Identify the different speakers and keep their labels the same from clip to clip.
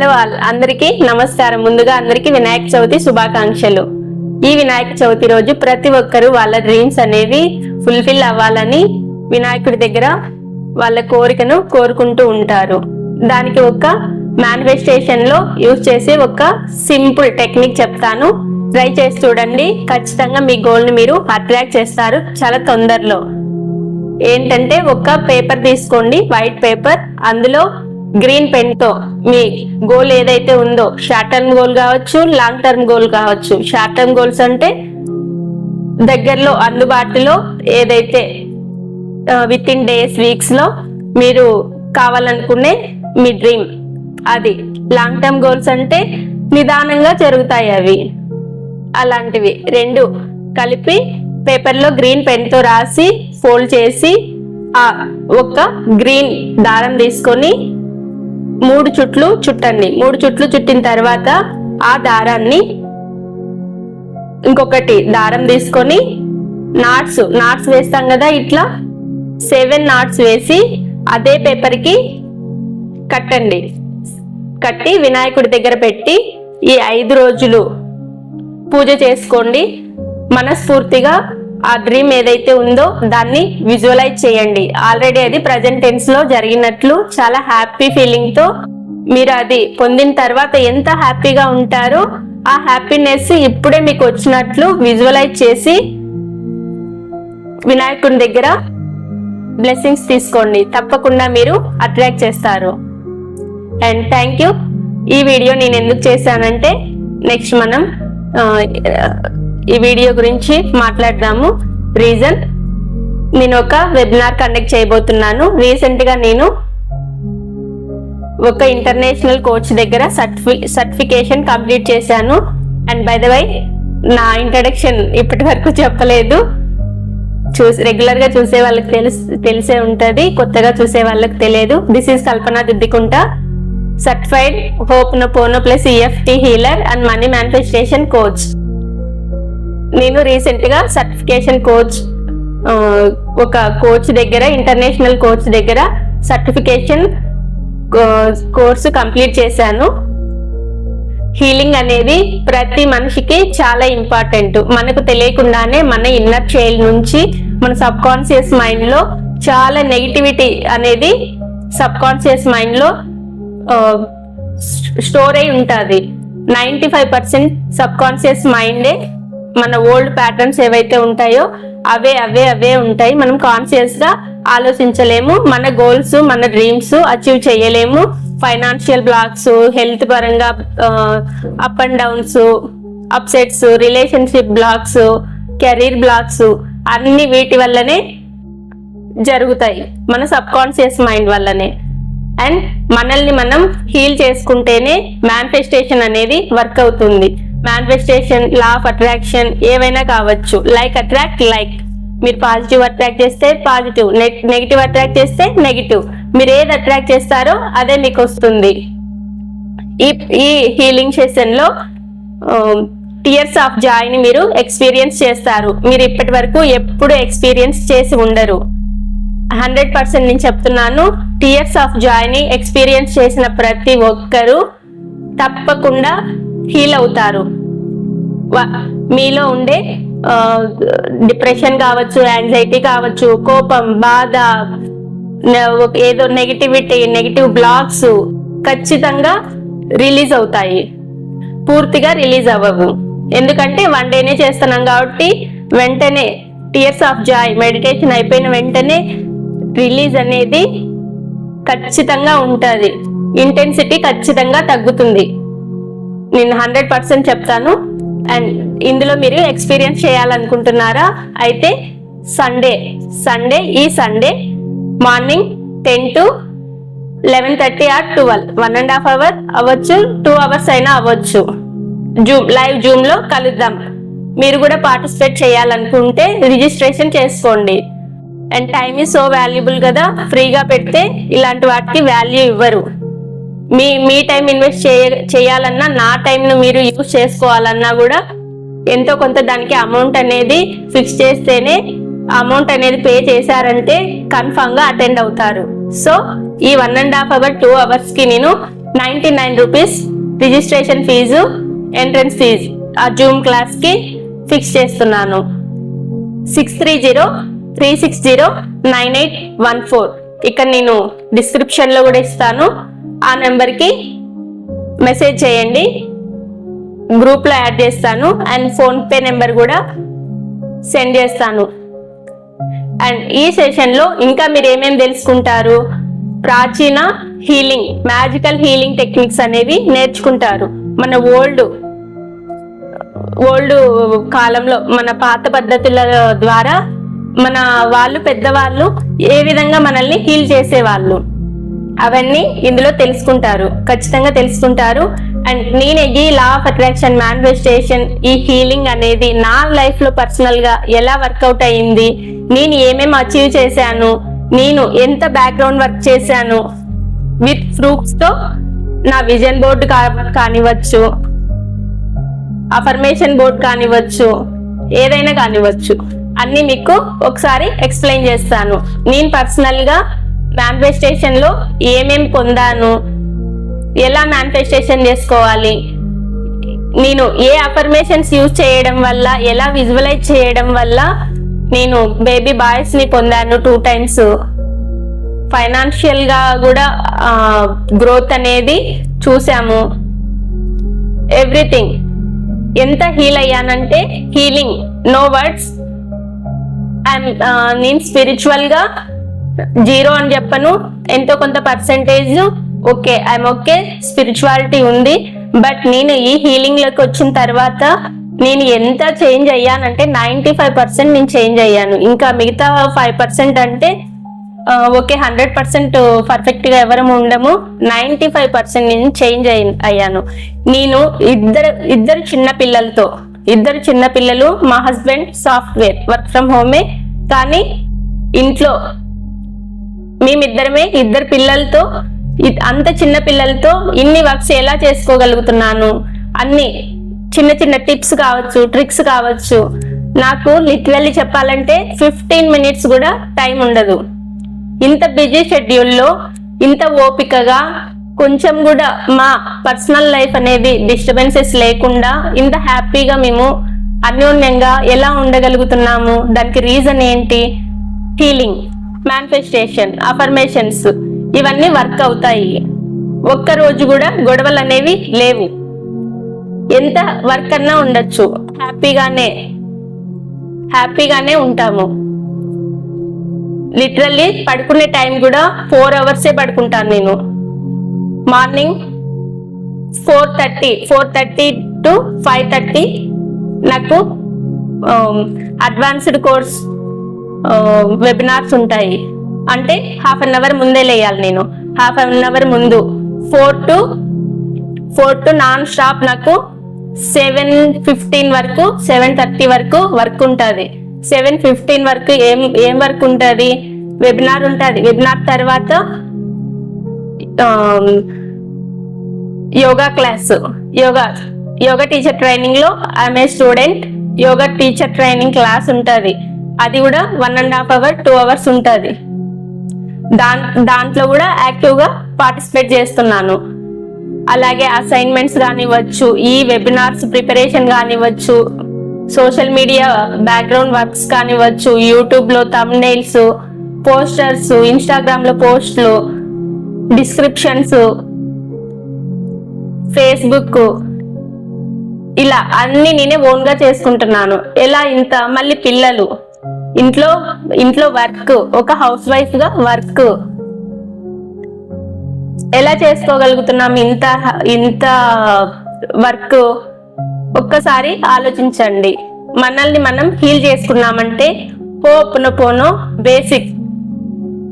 Speaker 1: Hello all. అందరికీ నమస్కారం. ముందుగా అందరికీ వినాయక చవితి శుభాకాంక్షలు. ఈ వినాయక చవితి రోజు ప్రతి ఒక్కరూ వాళ్ళ డ్రీమ్స్ అనేవి ఫుల్ఫిల్ అవ్వాలని వినాయకుడి దగ్గర వాళ్ళ కోరికను కోరుకుంటూ ఉంటారు. దానికి ఒక మేనిఫెస్టేషన్లో యూజ్ చేసే ఒక సింపుల్ టెక్నిక్ చెప్తాను. ట్రై చేసి చూడండి. ఖచ్చితంగా మీ గోల్ని మీరు అట్రాక్ట్ చేస్తారు చాలా తొందరలో. ఏంటంటే ఒక పేపర్ తీసుకోండి వైట్ పేపర్ అందులో గ్రీన్ పెన్తో మీ గోల్ ఏదైతే ఉందో షార్ట్ టర్మ్ గోల్ కావచ్చు లాంగ్ టర్మ్ గోల్ కావచ్చు. షార్ట్ టర్మ్ గోల్స్ అంటే దగ్గరలో అందుబాటులో ఏదైతే విత్ ఇన్ డేస్ వీక్స్లో మీరు కావాలనుకునే మీ డ్రీమ్ అది లాంగ్ టర్మ్ గోల్స్ అంటే నిదానంగా జరుగుతాయి అవి. అలాంటివి రెండు కలిపి పేపర్లో గ్రీన్ పెన్తో రాసి ఫోల్డ్ చేసి ఆ ఒక గ్రీన్ దారం తీసుకొని మూడు చుట్లు చుట్టండి. మూడు చుట్లు చుట్టిన తర్వాత ఆ దారాన్ని ఇంకొకటి దారం తీసుకొని నాట్స్ నాట్స్ వేస్తాం కదా ఇట్లా? సెవెన్ నాట్స్ వేసి అదే పేపర్కి కట్టండి. కట్టి వినాయకుడి దగ్గర పెట్టి ఈ ఐదు రోజులు పూజ చేసుకోండి. మనస్ఫూర్తిగా ఆ డ్రీమ్ ఏదైతే ఉందో దాన్ని విజువలైజ్ చేయండి. ఆల్రెడీ అది ప్రజెంట్ టెన్స్లో జరిగినట్లు చాలా హ్యాపీ ఫీలింగ్తో మీరు అది పొందిన తర్వాత ఎంత హ్యాపీగా ఉంటారో ఆ హ్యాపీనెస్ ఇప్పుడే మీకు వచ్చినట్లు విజువలైజ్ చేసి వినాయకుని దగ్గర బ్లెస్సింగ్స్ తీసుకోండి. తప్పకుండా మీరు అట్రాక్ట్ చేస్తారు. అండ్ థ్యాంక్ యూ ఈ వీడియో నేను ఎందుకు చేశానంటే నెక్స్ట్ మనం ఈ వీడియో గురించి మాట్లాడదాము. రీజన్ నేను ఒక వెబినార్ కండక్ట్ చేయబోతున్నాను. రీసెంట్గా నేను ఒక ఇంటర్నేషనల్ కోచ్ దగ్గర సర్టిఫి సర్టిఫికేషన్ కంప్లీట్ చేశాను. అండ్ బై ద వై నా ఇంట్రడక్షన్ ఇప్పటి వరకు చెప్పలేదు. చూసి రెగ్యులర్గా చూసే వాళ్ళకి తెలుసు తెలిసే ఉంటుంది. కొత్తగా చూసే వాళ్ళకి తెలియదు. This is Kalpana Diddikunta. Certified ho'oponopono plus EFT healer and money manifestation coach నేను రీసెంట్గా సర్టిఫికేషన్ కోచ్ ఒక కోచ్ దగ్గర ఇంటర్నేషనల్ కోచ్ దగ్గర సర్టిఫికేషన్ కోర్సు కంప్లీట్ చేశాను. హీలింగ్ అనేది ప్రతి మనిషికి చాలా ఇంపార్టెంట్ మనకు తెలియకుండానే మన ఇన్నర్ చైల్డ్ నుంచి మన సబ్ కాన్షియస్ మైండ్లో చాలా నెగిటివిటీ అనేది సబ్ కాన్షియస్ మైండ్లో స్టోర్ అయి ఉంటుంది. Ninety five percent subconscious మైండే మన ఓల్డ్ ప్యాటర్న్స్ ఏవైతే ఉంటాయో అవే అవే అవే ఉంటాయి. మనం కాన్షియస్గా ఆలోచించలేము. మన గోల్స్ మన డ్రీమ్స్ అచీవ్ చేయలేము. ఫైనాన్షియల్ బ్లాక్స్ హెల్త్ పరంగా up and downs upsets relationship blocks career blocks అన్ని వీటి వల్లనే జరుగుతాయి. మన సబ్ కాన్షియస్ మైండ్ వల్లనే. అండ్ మనల్ని మనం హీల్ చేసుకుంటేనే మేనిఫెస్టేషన్ అనేది వర్క్ అవుతుంది. మేనిఫెస్టేషన్ లా ఆఫ్ అట్రాక్షన్ ఏవైనా కావచ్చు. లైక్ అట్రాక్ట్ లైక్ మీరు పాజిటివ్ అట్రాక్ట్ చేస్తే పాజిటివ్ నెగిటివ్ అట్రాక్ట్ చేస్తే నెగిటివ్ మీరు ఏది అట్రాక్ట్ చేస్తారో అదే మీకు వస్తుంది. ఈ ఈ హీలింగ్ సెషన్లో టియర్స్ ఆఫ్ జాయ్ని మీరు ఎక్స్పీరియన్స్ చేస్తారు. మీరు ఇప్పటి వరకు ఎప్పుడు ఎక్స్పీరియన్స్ చేసి ఉండరు. హండ్రెడ్ పర్సెంట్ నేను చెప్తున్నాను టియర్స్ ఆఫ్ జాయ్ని ఎక్స్పీరియన్స్ చేసిన ప్రతి ఒక్కరూ తప్పకుండా హీల్ అవుతారు. మీలో ఉండే డిప్రెషన్ కావచ్చు యాంగ్జైటీ కావచ్చు కోపం బాధ ఏదో నెగిటివిటీ నెగిటివ్ బ్లాక్స్ ఖచ్చితంగా రిలీజ్ అవుతాయి. పూర్తిగా రిలీజ్ అవ్వవు. ఎందుకంటే వన్ డేనే చేస్తున్నాం కాబట్టి వెంటనే టీయర్స్ ఆఫ్ జాయ్ మెడిటేషన్ అయిపోయిన వెంటనే రిలీజ్ అనేది ఖచ్చితంగా ఉంటుంది. ఇంటెన్సిటీ ఖచ్చితంగా తగ్గుతుంది. నేను హండ్రెడ్ పర్సెంట్ చెప్తాను. అండ్ ఇందులో మీరు ఎక్స్పీరియన్స్ చేయాలనుకుంటున్నారా? అయితే సండే సండే ఈ Sunday morning ten to eleven thirty or twelve. One and half hour అవ్వచ్చు టూ అవర్స్ అయినా అవ్వచ్చు. జూమ్ లైవ్ జూమ్లో కలుద్దాం. మీరు కూడా పార్టిసిపేట్ చేయాలనుకుంటే రిజిస్ట్రేషన్ చేసుకోండి. And time is so valuable కదా ఫ్రీగా పెడితే ఇలాంటి వాటికి వాల్యూ ఇవ్వరు. మీ మీ టైం ఇన్వెస్ట్ చేయ చేయాలన్నా నా టైంను మీరు యూజ్ చేసుకోవాలన్నా కూడా ఎంతో కొంత దానికి అమౌంట్ అనేది ఫిక్స్ చేస్తేనే అమౌంట్ అనేది పే చేశారంటే కన్ఫామ్గా అటెండ్ అవుతారు. సో ఈ one and half hour two అవర్స్కి నేను ninety nine rupees registration fee entrance fee ఆ జూమ్ క్లాస్కి ఫిక్స్ చేస్తున్నాను. Six three zero three six zero nine eight one four ఇక్కడ నేను డిస్క్రిప్షన్లో కూడా ఇస్తాను. ఆ నెంబర్కి మెసేజ్ చేయండి. గ్రూప్లో యాడ్ చేస్తాను అండ్ ఫోన్పే నెంబర్ కూడా సెండ్ చేస్తాను. అండ్ ఈ సెషన్లో ఇంకా మీరు ఏమేమి తెలుసుకుంటారు? ప్రాచీన హీలింగ్ మ్యాజికల్ హీలింగ్ టెక్నిక్స్ అనేవి నేర్చుకుంటారు. మన ఓల్డ్ ఓల్డ్ కాలంలో మన పాత పద్ధతుల ద్వారా మన వాళ్ళు పెద్దవాళ్ళు ఏ విధంగా మనల్ని హీల్ చేసేవాళ్ళు. అవన్నీ ఇందులో తెలుసుకుంటారు. ఖచ్చితంగా తెలుసుకుంటారు. అండ్ నేను ఈ లా ఆఫ్ అట్రాక్షన్ మేనిఫెస్టేషన్ ఈ హీలింగ్ అనేది నా లైఫ్లో పర్సనల్గా ఎలా వర్కౌట్ అయ్యింది నేను ఏమేమి అచీవ్ చేశాను నేను ఎంత బ్యాక్గ్రౌండ్ వర్క్ చేశాను విత్ ప్రూఫ్స్తో నా విజన్ బోర్డు కానివ్వచ్చు అఫర్మేషన్ బోర్డ్ కానివ్వచ్చు ఏదైనా కానివ్వచ్చు. అన్ని మీకు ఒకసారి ఎక్స్ప్లెయిన్ చేస్తాను. నేను పర్సనల్ గా ఏమేమి ఏమేం పొందాను? ఎలా మేనిఫెస్టేషన్ చేసుకోవాలి? నేను ఏ అఫర్మేషన్స్ యూజ్ చేయడం వల్ల ఎలా విజువలైజ్ చేయడం వల్ల నేను బేబీ బాయ్స్ని పొందాను టూ టైమ్స్ ఫైనాన్షియల్గా కూడా గ్రోత్ అనేది చూసాము. ఎవ్రీథింగ్ ఎంత హీల్ అయ్యానంటే హీలింగ్ నో వర్డ్స్ నేను స్పిరిచువల్గా జీరో అని చెప్పను. ఎంతో కొంత percentage okay I'm okay spirituality ఉంది. బట్ నేను ఈ హీలింగ్లోకి వచ్చిన తర్వాత నేను ఎంత చేంజ్ అయ్యానంటే నైంటీ ఫైవ్ పర్సెంట్ నేను చేంజ్ అయ్యాను. ఇంకా మిగతా ఫైవ్ పర్సెంట్ అంటే ఓకే హండ్రెడ్ పర్సెంట్ పర్ఫెక్ట్గా ఎవరు ఉండము. నైంటీ ఫైవ్ పర్సెంట్ నేను చేంజ్ అయ్యాను. నేను ఇద్దరు ఇద్దరు చిన్న పిల్లలతో ఇద్దరు చిన్న పిల్లలు మా హస్బెండ్ సాఫ్ట్వేర్ వర్క్ ఫ్రమ్ హోమే కానీ ఇంట్లో మేమిద్దరమే ఇద్దరు పిల్లలతో అంత చిన్న పిల్లలతో ఇన్ని వర్క్స్ ఎలా చేసుకోగలుగుతున్నాను? అన్ని చిన్న చిన్న టిప్స్ కావచ్చు ట్రిక్స్ కావచ్చు. నాకు లిటరల్లీ చెప్పాలంటే ఫిఫ్టీన్ మినిట్స్ కూడా టైం ఉండదు. ఇంత బిజీ షెడ్యూల్లో ఇంత ఓపికగా కొంచెం కూడా మా పర్సనల్ లైఫ్ అనేది డిస్టర్బెన్సెస్ లేకుండా ఇంత హ్యాపీగా మేము అన్యోన్యంగా ఎలా ఉండగలుగుతున్నాము? దానికి రీజన్ ఏంటి? హీలింగ్. మేనిఫెస్టేషన్ అఫర్మేషన్స్ ఇవన్నీ వర్క్ అవుతాయి. ఒక్క రోజు కూడా గొడవలు అనేవి లేవు. ఎంత వర్క్ అన్నా ఉండొచ్చు. హ్యాపీగానే హ్యాపీగానే ఉంటాము. లిటరల్లీ పడుకునే టైం కూడా ఫోర్ అవర్సే పడుకుంటాను నేను. Morning four thirty four thirty to five thirty నాకు um, అడ్వాన్స్డ్ కోర్స్ వెబినార్స్ ఉంటాయి. అంటే హాఫ్ అన్ అవర్ ముందే లేయాలి నేను. హాఫ్ అన్ అవర్ ముందు. Four to four to non stop నాకు సెవెన్ ఫిఫ్టీన్ వరకు సెవెన్ థర్టీ వరకు వర్క్ ఉంటుంది. సెవెన్ ఫిఫ్టీన్ వరకు ఏం ఏం వర్క్ ఉంటుంది? వెబినార్ ఉంటుంది. వెబినార్ తర్వాత yoga class. Yoga yoga teacher ట్రైనింగ్లో I'm a student yoga teacher training class ఉంటుంది. అది కూడా one and half hour two hours ఉంటుంది. దాన్ దాంట్లో కూడా యాక్టివ్గా పార్టిసిపేట్ చేస్తున్నాను. అలాగే అసైన్మెంట్స్ కానివ్వచ్చు ఈ వెబినార్స్ ప్రిపరేషన్ కానివ్వచ్చు సోషల్ మీడియా బ్యాక్గ్రౌండ్ వర్క్స్ కానివ్వచ్చు యూట్యూబ్లో తమ్నైల్స్ పోస్టర్స్ ఇన్స్టాగ్రామ్లో పోస్ట్లు డిస్క్రిప్షన్స్ ఫేస్బుక్ ఇలా అన్ని నేనే ఓన్గా చేసుకుంటున్నాను. ఎలా ఇంత? మళ్ళీ పిల్లలు. ఇంట్లో ఇంట్లో వర్క్ ఒక హౌస్ వైఫ్గా వర్క్. ఎలా చేసుకోగలుగుతున్నాం ఇంత ఇంత వర్క్? ఒక్కసారి ఆలోచించండి. మనల్ని మనం హీల్ చేసుకున్నామంటే హోప్ పోనో బేసిక్.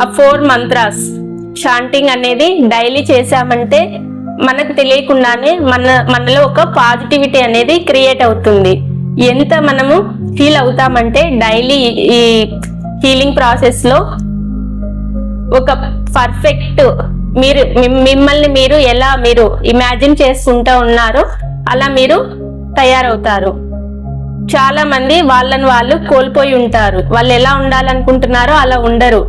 Speaker 1: ఆ ఫోర్ మంత్రాస్. షాంటింగ్ అనేది డైలీ చేసామంటే మనకు తెలియకుండానే మన మనలో ఒక పాజిటివిటీ అనేది క్రియేట్ అవుతుంది. ఎంత మనము ఫీల్ అవుతామంటే డైలీ ఈ హీలింగ్ ప్రాసెస్లో ఒక పర్ఫెక్ట్ మీరు మిమ్మల్ని మీరు ఎలా మీరు ఇమాజిన్ చేసుకుంటూ ఉన్నారో అలా మీరు తయారవుతారు. చాలా మంది వాళ్ళని వాళ్ళు కోల్పోయి ఉంటారు. వాళ్ళు ఎలా ఉండాలనుకుంటున్నారో అలా ఉండరు.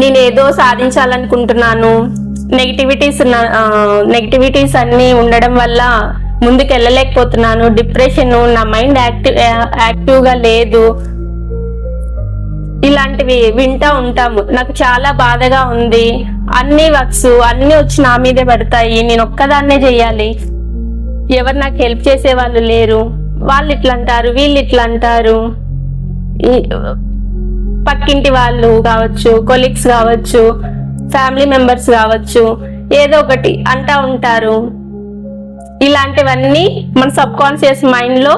Speaker 1: నేను ఏదో సాధించాలనుకుంటున్నాను. నెగిటివిటీస్ నెగిటివిటీస్ అన్ని ఉండడం వల్ల ముందుకు వెళ్ళలేకపోతున్నాను డిప్రెషన్ నా మైండ్ యాక్టివ్ యాక్టివ్గా లేదు. ఇలాంటివి వింటా ఉంటాము. నాకు చాలా బాధగా ఉంది. అన్ని వర్క్స్ అన్ని వచ్చి నా మీదే పడతాయి. నేను ఒక్కదాన్నే చేయాలి. ఎవరు నాకు హెల్ప్ చేసే వాళ్ళు లేరు. వాళ్ళు ఇట్లా అంటారు వీళ్ళు ఇట్లా అంటారు పక్కింటి వాళ్ళు కావచ్చు కొలీగ్స్ కావచ్చు. ఫ్యామిలీ మెంబర్స్ కావచ్చు ఏదో ఒకటి అంటా ఉంటారు. ఇలాంటివన్నీ మన సబ్ కాన్షియస్ మైండ్లో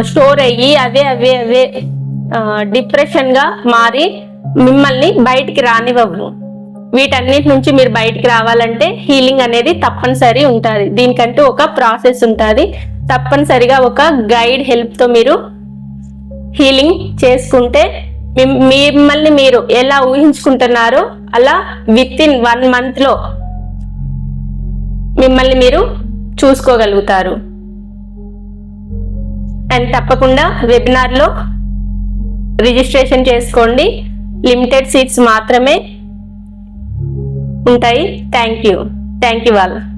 Speaker 1: స్టోర్ అయ్యి అవే అవే అవే డిప్రెషన్గా మారి మిమ్మల్ని బయటికి రానివ్వవు. వీటన్నిటి నుంచి మీరు బయటికి రావాలంటే హీలింగ్ అనేది తప్పనిసరి ఉంటుంది. దీనికంటూ ఒక ప్రాసెస్ ఉంటుంది. తప్పనిసరిగా ఒక గైడ్ హెల్ప్తో మీరు హీలింగ్ చేసుకుంటే మిమ్మల్ని మీరు ఎలా ఊహించుకుంటున్నారో అలా విత్ ఇన్ వన్ మంత్లో మిమ్మల్ని మీరు చూసుకోగలుగుతారు. అండ్ తప్పకుండా వెబినార్లో రిజిస్ట్రేషన్ చేసుకోండి. లిమిటెడ్ సీట్స్ మాత్రమే ఉంటాయి. థ్యాంక్ యూ థ్యాంక్ యూ వాళ్ళు